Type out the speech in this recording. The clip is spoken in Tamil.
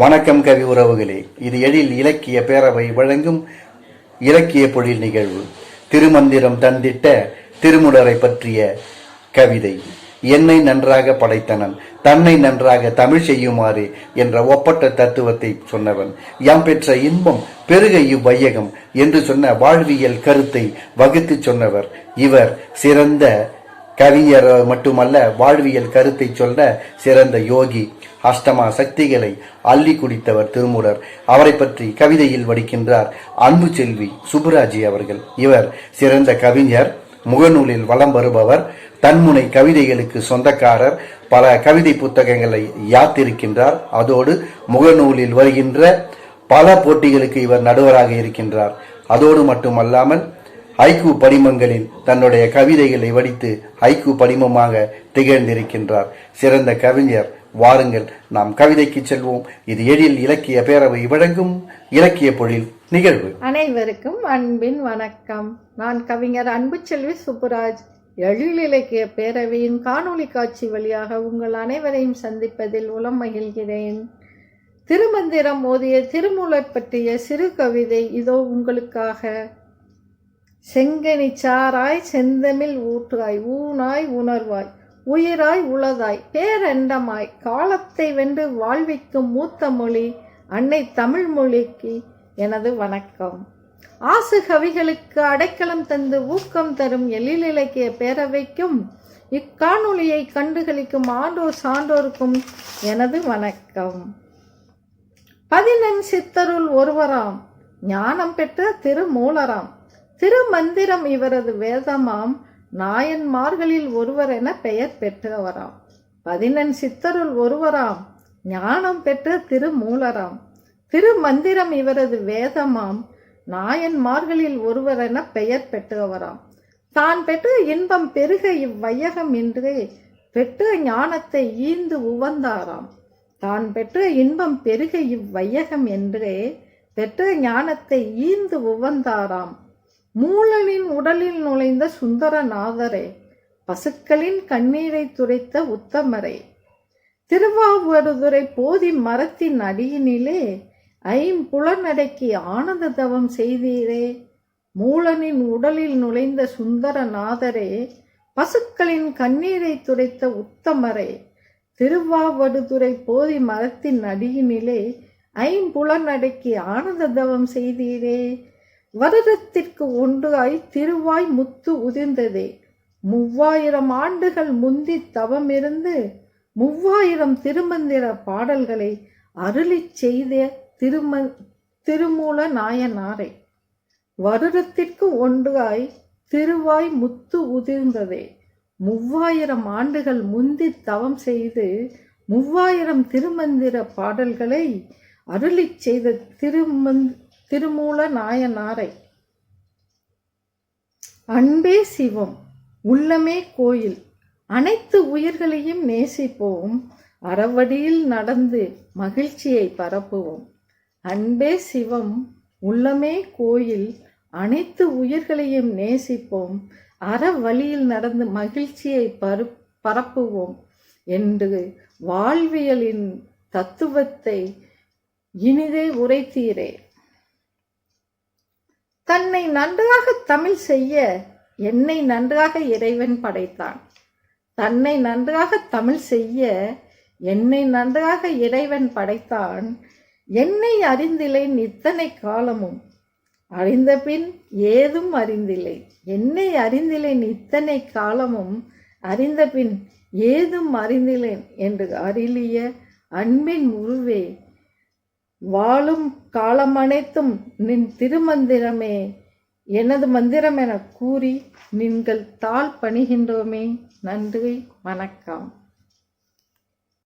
வணக்கம் கவி உறவுகளே. இது எழில் இலக்கிய பேரவை வழங்கும் இலக்கிய பொழில் நிகழ்வு. திருமந்திரம் தந்திட்ட திருமுடரை பற்றிய கவிதை. என்னை நன்றாக படைத்தனன் தன்னை நன்றாக தமிழ் செய்யுமாறு என்ற ஒப்பற்ற தத்துவத்தை சொன்னவன். யாம் பெற்ற இன்பம் பெருக இவ்வையகம் என்று சொன்ன வாழ்வியல் கருத்தை வகுத்து சொன்னவர் இவர் சிறந்த கவிஞர் மட்டுமல்ல வாழ்வியல் கருத்தை சொல்ல சிறந்த யோகி அஷ்டமா சக்திகளை அள்ளி குடித்தவர் திருமூலர். அவரை பற்றி கவிதையில் வடிக்கின்றார் அன்பு செல்வி சுப்புராஜி அவர்கள். இவர் சிறந்த கவிஞர் முகநூலில் வலம் வருபவர் தன்முனை கவிதைகளுக்கு சொந்தக்காரர் பல கவிதை புத்தகங்களை யாத்திருக்கின்றார். அதோடு முகநூலில் வருகின்ற பல போட்டிகளுக்கு இவர் நடுவராக இருக்கின்றார். அதோடு மட்டுமல்லாமல் ஐக்கு படிமங்களில் தன்னுடைய கவிதைகளை வடித்து ஐக்கு படிமமாக திகழ்ந்திருக்கின்றார். சிறந்த கவிஞர். வாருங்கள் நாம் கவிதைக்கு செல்வோம். இது எழில் இலக்கிய பேரவை வழங்கும் இலக்கிய பொழில் நிகழ்வு. அனைவருக்கும் அன்பின் வணக்கம். நான் கவிஞர் அன்புச்செல்வி சுப்புராஜ். எழில் இலக்கிய பேரவையின் காணொளி காட்சி வழியாக உங்கள் அனைவரையும் சந்திப்பதில் உளம் மகிழ்கிறேன். திருமந்திரம் ஓதிய திருமூலர் பற்றிய சிறு கவிதை இதோ உங்களுக்காக. செங்கனி சாராய் செந்தமிழ் ஊற்றாய் ஊனாய் உணர்வாய் உயிராய் உளதாய் பேரண்டமாய் காலத்தை வென்று வாழ்விக்கும் மூத்த மொழி அன்னை தமிழ் மொழிக்கு எனது வணக்கம். ஆசு கவிகளுக்கு அடைக்கலம் தந்து ஊக்கம் தரும் எழில் இலக்கிய பேரவைக்கும் இக்காணொளியை கண்டுகளிக்கும் ஆண்டோர் சான்றோருக்கும் எனது வணக்கம். பதினெண் சித்தருள் ஒருவராம் ஞானம் பெற்ற திருமூலராம். திருமந்திரம் இவரது வேதமாம் நாயன்மார்களில் ஒருவர் என பெயர் பெற்றவராம். பதினெண் சித்தருள் ஒருவராம் ஞானம் பெற்ற திருமூலராம். திருமந்திரம் இவரது வேதமாம் நாயன்மார்களில் ஒருவர் என பெயர் பெற்றவராம். தான் பெற்ற இன்பம் பெருக இவ்வையகம் என்றே பெற்ற ஞானத்தை ஈந்து உவந்தாராம். தான் பெற்ற இன்பம் பெருக இவ்வையகம் என்றே பெற்ற ஞானத்தை ஈந்து உவந்தாராம். மூலனின் உடலில் நுழைந்த சுந்தரநாதரே பசுக்களின் கண்ணீரை துரைத்த உத்தமரே திருவாவடுதுறை போதி மரத்தின் அடியினிலே ஐம்புலனடக்கி ஆனந்த தவம் செய்தீரே. மூலனின் உடலில் நுழைந்த சுந்தரநாதரே பசுக்களின் கண்ணீரை துடைத்த உத்தமரே திருவாவடுதுறை போதி மரத்தின் அடியினிலே ஐம்புலனடக்கி ஆனந்த தவம் செய்தீரே. வருடத்திற்கு ஒன்றாய் திருவாய் முத்து உதிர்ந்ததே. மூவாயிரம் ஆண்டுகள் முந்தி தவமிருந்து மூவாயிரம் திருமந்திர பாடல்களை அருளிச் செய்த திரும திருமூல நாயனாரை. வருடத்திற்கு ஒன்றாய் திருவாய் முத்து உதிர்ந்ததே. மூவாயிரம் ஆண்டுகள் முந்தி தவம் செய்து மூவாயிரம் திருமந்திர பாடல்களை அருளி செய்த திருமந் திருமூல நாயனாரை. அன்பே சிவம் உள்ளமே கோயில். அனைத்து உயிர்களையும் நேசிப்போம். அறவடியில் நடந்து மகிழ்ச்சியை பரப்புவோம். அன்பே சிவம் உள்ளமே கோயில். அனைத்து உயிர்களையும் நேசிப்போம். அறவழியில் நடந்து மகிழ்ச்சியை பரு பரப்புவோம் என்று வாழ்வியலின் தத்துவத்தை இனிதே உரைத்தீரே. தன்னை நன்றாக தமிழ் செய்ய என்னை நன்றாக இறைவன் படைத்தான். தன்னை நன்றாக தமிழ் செய்ய என்னை நன்றாக இறைவன் படைத்தான். என்னை அறிந்திலேன் இத்தனை காலமும். அறிந்த பின் ஏதும் அறிந்தில்லை. என்னை அறிந்திலேன் இத்தனை காலமும். அறிந்த பின் ஏதும் அறிந்திலேன் என்று அருளிய அன்பின் உருவே வாழும் காலமனைத்தும் நின் திருமந்திரமே. எனது மந்திரம் என கூறி நீங்கள் தாழ் பணிகின்றோமே. நன்றி வணக்கம்.